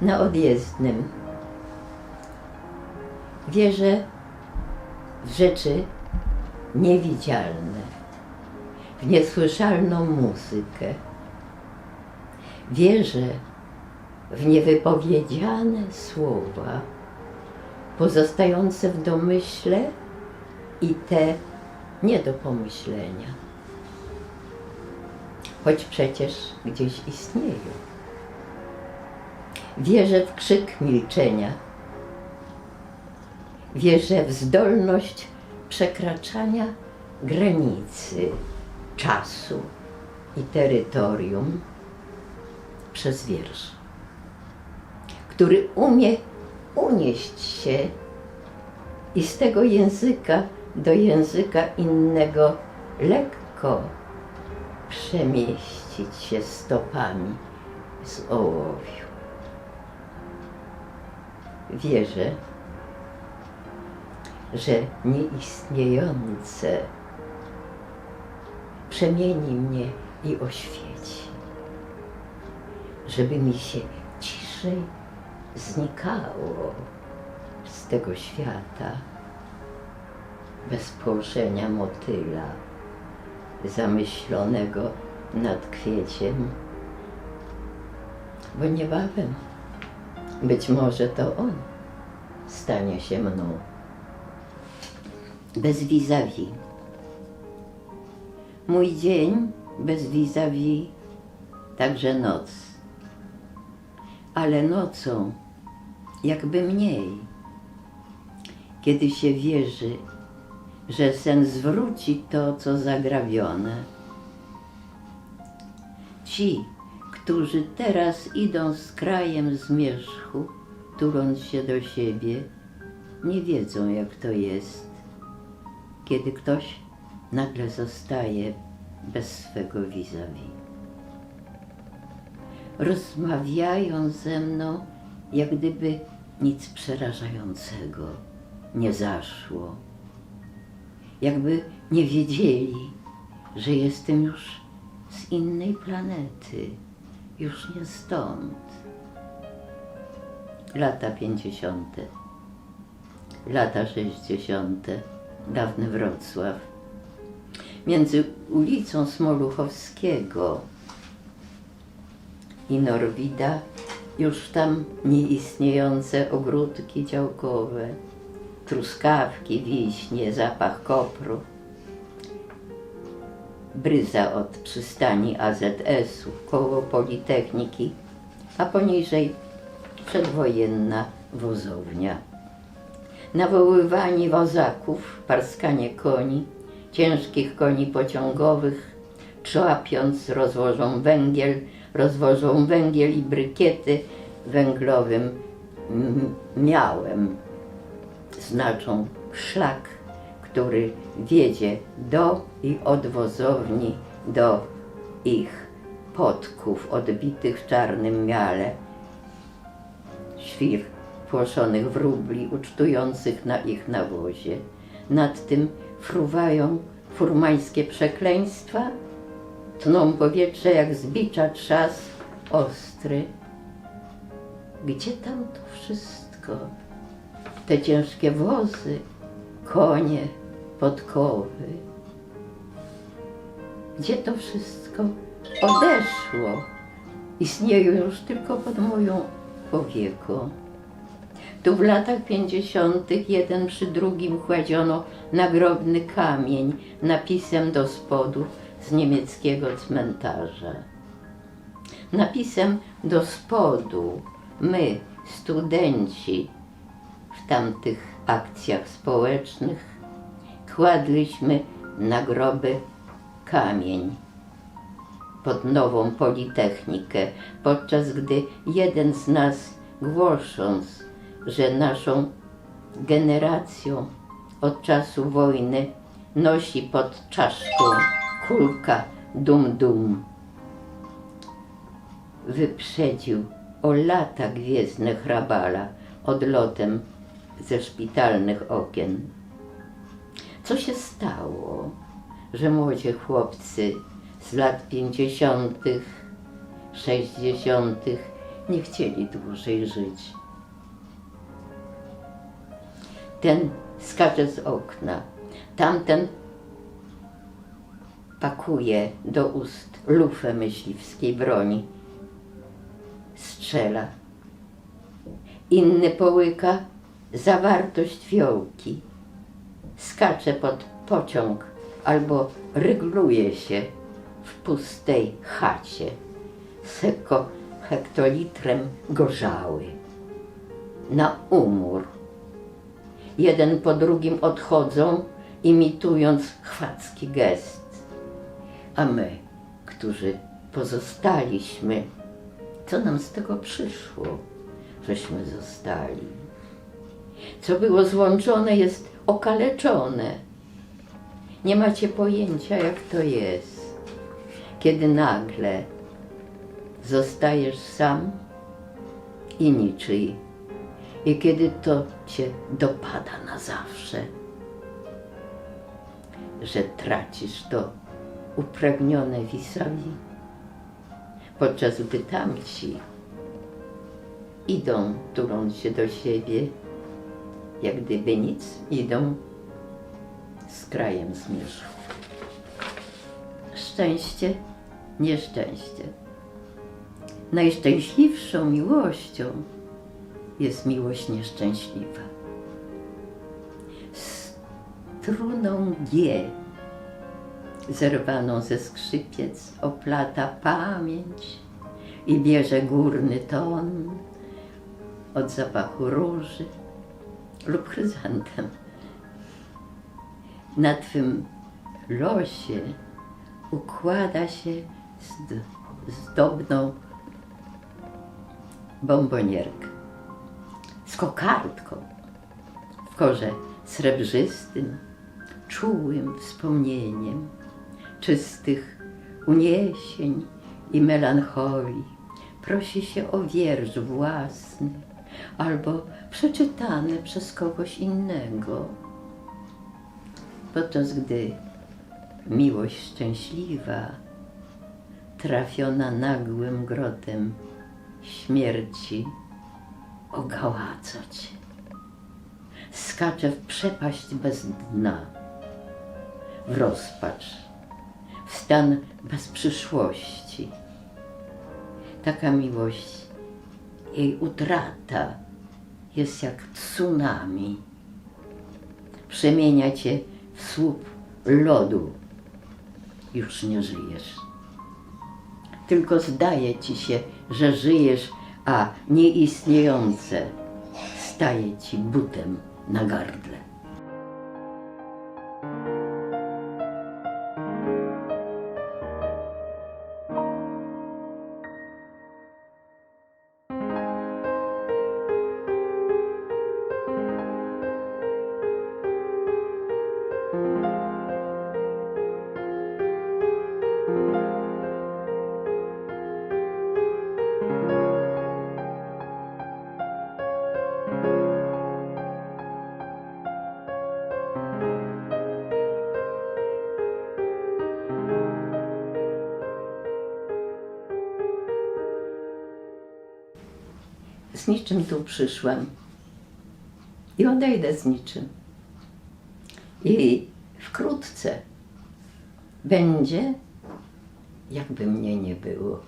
na odjezdnym. Wierzę w rzeczy niewidzialne, w niesłyszalną muzykę. Wierzę w niewypowiedziane słowa, pozostające w domyśle i te nie do pomyślenia, choć przecież gdzieś istnieją. Wierzę w krzyk milczenia. Wierzę w zdolność przekraczania granicy czasu i terytorium przez wiersz, który umie unieść się i z tego języka do języka innego lekko przemieścić się stopami z ołowiu. Wierzę, że nieistniejące przemieni mnie i oświeci, żeby mi się ciszej znikało z tego świata bez poruszenia motyla zamyślonego nad kwieciem, bo niebawem być może to on stanie się mną bez vis-a-vis. Mój dzień bez vis-a-vis, także noc. Ale nocą jakby mniej, kiedy się wierzy, że sen zwróci to, co zagrawione. Ci, którzy teraz idą z krajem zmierzchu, tuląc się do siebie, nie wiedzą, jak to jest, kiedy ktoś nagle zostaje bez swego vis-a-vis. Rozmawiają ze mną, jak gdyby nic przerażającego nie zaszło. Jakby nie wiedzieli, że jestem już z innej planety, już nie stąd. Lata pięćdziesiąte, lata sześćdziesiąte, dawny Wrocław. Między ulicą Smoluchowskiego i Norwida już tam nieistniejące ogródki działkowe, truskawki, wiśnie, zapach kopru. Bryza od przystani AZS-u koło Politechniki, a poniżej przedwojenna wozownia. Nawoływanie wozaków, parskanie koni, ciężkich koni pociągowych, trzapiąc rozłożą węgiel, rozwożą węgiel i brykiety węglowym miałem. Znaczą szlak, który wiedzie do i od wozowni do ich podków odbitych w czarnym miale, świr płoszonych wróbli ucztujących na ich nawozie. Nad tym fruwają furmańskie przekleństwa, tną powietrze jak z bicza trzask ostry. Gdzie tam to wszystko? Te ciężkie wozy, konie, podkowy. Gdzie to wszystko odeszło? Istnieją już tylko pod moją powieką. Tu w latach pięćdziesiątych jeden przy drugim kładziono nagrobny kamień napisem do spodu z niemieckiego cmentarza. Napisem do spodu my, studenci, w tamtych akcjach społecznych kładliśmy na groby kamień pod nową Politechnikę, podczas gdy jeden z nas głosząc, że naszą generacją od czasu wojny nosi pod czaszką kulka dum-dum, wyprzedził o lata gwiezdne hrabala odlotem ze szpitalnych okien. Co się stało, że młodzi chłopcy z lat pięćdziesiątych, sześćdziesiątych nie chcieli dłużej żyć. Ten skacze z okna, tamten pakuje do ust lufę myśliwskiej broni, strzela. Inny połyka zawartość fiołki, skacze pod pociąg albo rygluje się w pustej chacie, seko hektolitrem gorzały, na umór. Jeden po drugim odchodzą, imitując chwacki gest. A my, którzy pozostaliśmy, co nam z tego przyszło, żeśmy zostali? Co było złączone, jest okaleczone. Nie macie pojęcia, jak to jest, kiedy nagle zostajesz sam i niczyj, i kiedy to cię dopada na zawsze, że tracisz to upragnione vis-a-vis, podczas gdy tamci idą, tuląc się do siebie, jak gdyby nic, idą z krajem zmierzchu. Szczęście, nieszczęście. Najszczęśliwszą miłością jest miłość nieszczęśliwa. Struną G zerwaną ze skrzypiec oplata pamięć i bierze górny ton od zapachu róży lub chryzantem. Na twym losie układa się zd- zdobną bombonierkę z kokardką w korze srebrzystym, czułym wspomnieniem czystych uniesień i melancholii. Prosi się o wiersz własny albo przeczytany przez kogoś innego. Podczas gdy miłość szczęśliwa, trafiona nagłym grotem śmierci, ogałaca cię. Skacze w przepaść bez dna, w rozpacz, w stan bez przyszłości. Taka miłość, jej utrata jest jak tsunami. Przemienia cię w słup lodu. Już nie żyjesz. Tylko zdaje ci się, że żyjesz, a nieistniejące staje ci butem na gardle. Z niczym tu przyszłam i odejdę z niczym. I wkrótce będzie, jakby mnie nie było.